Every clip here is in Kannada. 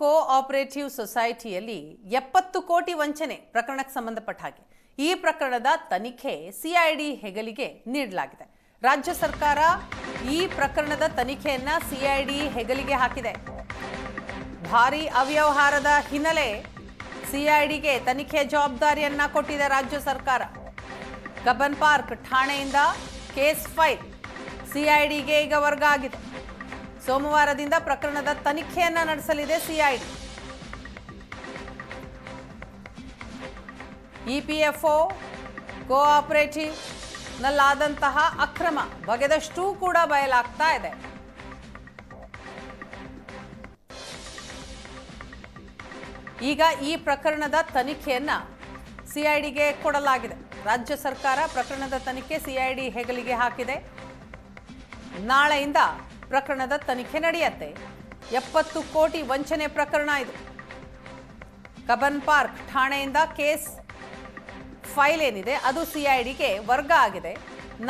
ಕೋ ಆಪರೇಟಿವ್ ಸೊಸೈಟಿಯಲ್ಲಿ ಎಪ್ಪತ್ತು ಕೋಟಿ ವಂಚನೆ ಪ್ರಕರಣಕ್ಕೆ ಸಂಬಂಧಪಟ್ಟ ಹಾಗೆ. ಈ ಪ್ರಕರಣದ ತನಿಖೆ ಸಿಐಡಿ ಹೆಗಲಿಗೆ ನೀಡಲಾಗಿದೆ. ರಾಜ್ಯ ಸರ್ಕಾರ ಈ ಪ್ರಕರಣದ ತನಿಖೆಯನ್ನ ಸಿಐಡಿ ಹೆಗಲಿಗೆ ಹಾಕಿದೆ. ಭಾರಿ ಅವ್ಯವಹಾರದ ಹಿನ್ನೆಲೆ ಸಿಐಡಿಗೆ ತನಿಖೆ ಜವಾಬ್ದಾರಿಯನ್ನ ಕೊಟ್ಟಿದೆ ರಾಜ್ಯ ಸರ್ಕಾರ. ಕಬ್ಬನ್ ಪಾರ್ಕ್ ಠಾಣೆಯಿಂದ ಕೇಸ್ ಫೈಲ್ ಸಿಐಡಿಗೆ ಈಗ ವರ್ಗ ಆಗಿದೆ ಸೋಮವಾರದಿಂದ ಪ್ರಕರಣದ ತನಿಖೆಯನ್ನ ನಡೆಸಲಿದೆ ಸಿಐಡಿ. ಇಪಿಎಫ್ಒ ಕೋಆಪರೇಟಿವ್ ನಲ್ಲಾದಂತಹ ಅಕ್ರಮ ಬಗೆದಷ್ಟೂ ಕೂಡ ಬಯಲಾಗ್ತಾ ಇದೆ. ಈಗ ಈ ಪ್ರಕರಣದ ತನಿಖೆಯನ್ನ ಸಿಐಡಿಗೆ ಕೊಡಲಾಗಿದೆ. ರಾಜ್ಯ ಸರ್ಕಾರ ಪ್ರಕರಣದ ತನಿಖೆ ಸಿಐಡಿ ಹೆಗಲಿಗೆ ಹಾಕಿದೆ. ನಾಳೆಯಿಂದ ಪ್ರಕರಣದ ತನಿಖೆ ನಡೆಯುತ್ತೆ. ಎಪ್ಪತ್ತು ಕೋಟಿ ವಂಚನೆ ಪ್ರಕರಣ ಇದು. ಕಬನ್ ಪಾರ್ಕ್ ಠಾಣೆಯಿಂದ ಕೇಸ್ ಫೈಲ್ ಏನಿದೆ, ಅದು ಸಿಐಡಿಗೆ ವರ್ಗ ಆಗಿದೆ.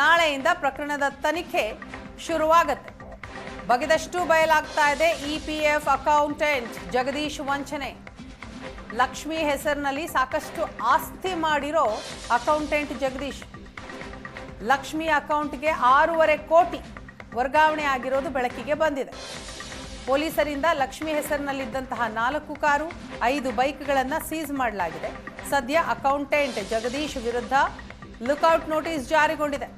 ನಾಳೆಯಿಂದ ಪ್ರಕರಣದ ತನಿಖೆ ಶುರುವಾಗತ್ತೆ. ಬಗೆದಷ್ಟು ಬಯಲಾಗ್ತಾ ಇದೆ E P F accountant Jagadish ವಂಚನೆ. ಲಕ್ಷ್ಮಿ ಹೆಸರಿನಲ್ಲಿ ಸಾಕಷ್ಟು ಆಸ್ತಿ ಮಾಡಿರೋ ಅಕೌಂಟೆಂಟ್ ಜಗದೀಶ್. ಲಕ್ಷ್ಮಿ ಅಕೌಂಟ್ಗೆ ಆರೂವರೆ ಕೋಟಿ ವರ್ಗಾವಣೆ ಆಗಿರೋದು ಬೆಳಕಿಗೆ ಬಂದಿದೆ. ಪೊಲೀಸರಿಂದ ಲಕ್ಷ್ಮಿ ಹೆಸರಿನಲ್ಲಿದ್ದಂತಹ ನಾಲ್ಕು ಕಾರು, ಐದು ಬೈಕ್ಗಳನ್ನು ಸೀಸ್ ಮಾಡಲಾಗಿದೆ. ಸದ್ಯ ಅಕೌಂಟೆಂಟ್ ಜಗದೀಶ್ ವಿರುದ್ಧ ಲುಕೌಟ್ ನೋಟಿಸ್ ಜಾರಿಗೊಂಡಿದೆ.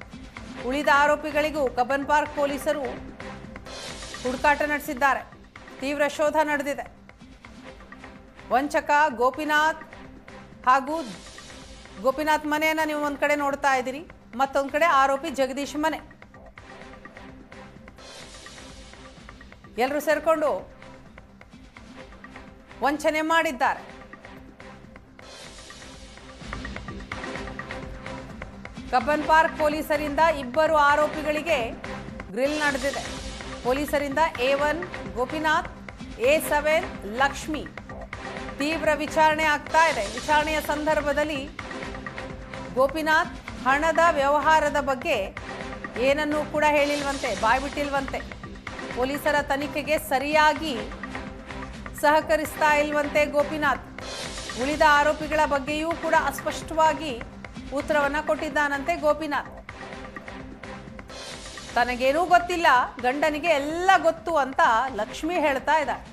ಉಳಿದ ಆರೋಪಿಗಳಿಗೂ ಕಬ್ಬನ್ ಪಾರ್ಕ್ ಪೊಲೀಸರು ಹುಡುಕಾಟ ನಡೆಸಿದ್ದಾರೆ. ತೀವ್ರ ಶೋಧ ನಡೆದಿದೆ. ವಂಚಕ ಗೋಪಿನಾಥ್ ಹಾಗೂ ಗೋಪಿನಾಥ್ ಮನೆಯನ್ನು ನೀವು ಒಂದು ಕಡೆ ನೋಡ್ತಾ ಇದ್ದೀರಿ. ಮತ್ತೊಂದು ಕಡೆ ಆರೋಪಿ ಜಗದೀಶ್ ಮನೆ. ಎಲ್ಲರೂ ಸೇರಿಕೊಂಡು ವಂಚನೆ ಮಾಡಿದ್ದಾರೆ. ಕಬ್ಬನ್ ಪಾರ್ಕ್ ಪೊಲೀಸರಿಂದ ಇಬ್ಬರು ಆರೋಪಿಗಳಿಗೆ ಗ್ರಿಲ್ ನಡೆದಿದೆ. ಪೊಲೀಸರಿಂದ A one Gopinath, A seven Lakshmi. ತೀವ್ರ ವಿಚಾರಣೆ ಆಗ್ತಾ ಇದೆ. ವಿಚಾರಣೆಯ ಸಂದರ್ಭದಲ್ಲಿ ಗೋಪಿನಾಥ್ ಹಣದ ವ್ಯವಹಾರದ ಬಗ್ಗೆ ಏನನ್ನೂ ಕೂಡ ಹೇಳಿಲ್ವಂತೆ, ಬಾಯ್ಬಿಟ್ಟಿಲ್ವಂತೆ. ಪೊಲೀಸರ ತನಿಖೆಗೆ ಸರಿಯಾಗಿ ಸಹಕರಿಸ್ತಾ ಇಲ್ವಂತೆ ಗೋಪಿನಾಥ್. ಉಳಿದ ಆರೋಪಿಗಳ ಬಗ್ಗೆಯೂ ಕೂಡ ಅಸ್ಪಷ್ಟವಾಗಿ ಉತ್ತರವನ್ನ ಕೊಟ್ಟಿದ್ದಾನಂತೆ ಗೋಪಿನಾಥ್. ತನಗೇನೂ ಗೊತ್ತಿಲ್ಲ, ಗಂಡನಿಗೆ ಎಲ್ಲ ಗೊತ್ತು ಅಂತ ಲಕ್ಷ್ಮಿ ಹೇಳ್ತಾ ಇದ್ದಾಳೆ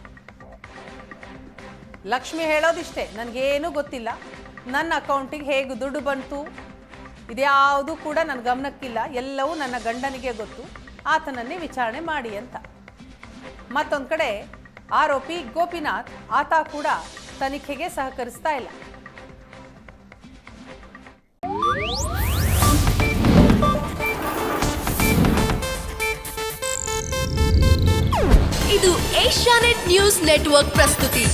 ಲಕ್ಷ್ಮಿ ಹೇಳೋದಿಷ್ಟೇ, ನನಗೇನು ಗೊತ್ತಿಲ್ಲ. ನನ್ನ ಅಕೌಂಟಿಗೆ ಹೇಗೆ ದುಡ್ಡು ಬಂತು, ಇದ್ಯಾವುದೂ ಕೂಡ ನನ್ನ ಗಮನಕ್ಕಿಲ್ಲ, ಎಲ್ಲವೂ ನನ್ನ ಗಂಡನಿಗೆ ಗೊತ್ತು. ಆತನನ್ನೇ ವಿಚಾರಣೆ ಮಾಡಿ ಅಂತ. ಮತ್ತೊಂದು ಕಡೆ ಆರೋಪಿ ಗೋಪಿನಾಥ್, ಆತ ಕೂಡ ತನಿಖೆಗೆ ಸಹಕರಿಸ್ತಾ ಇಲ್ಲ. ಇದು ಏಷ್ಯಾನೆಟ್ ನ್ಯೂಸ್ ನೆಟ್ವರ್ಕ್ ಪ್ರಸ್ತುತಿ.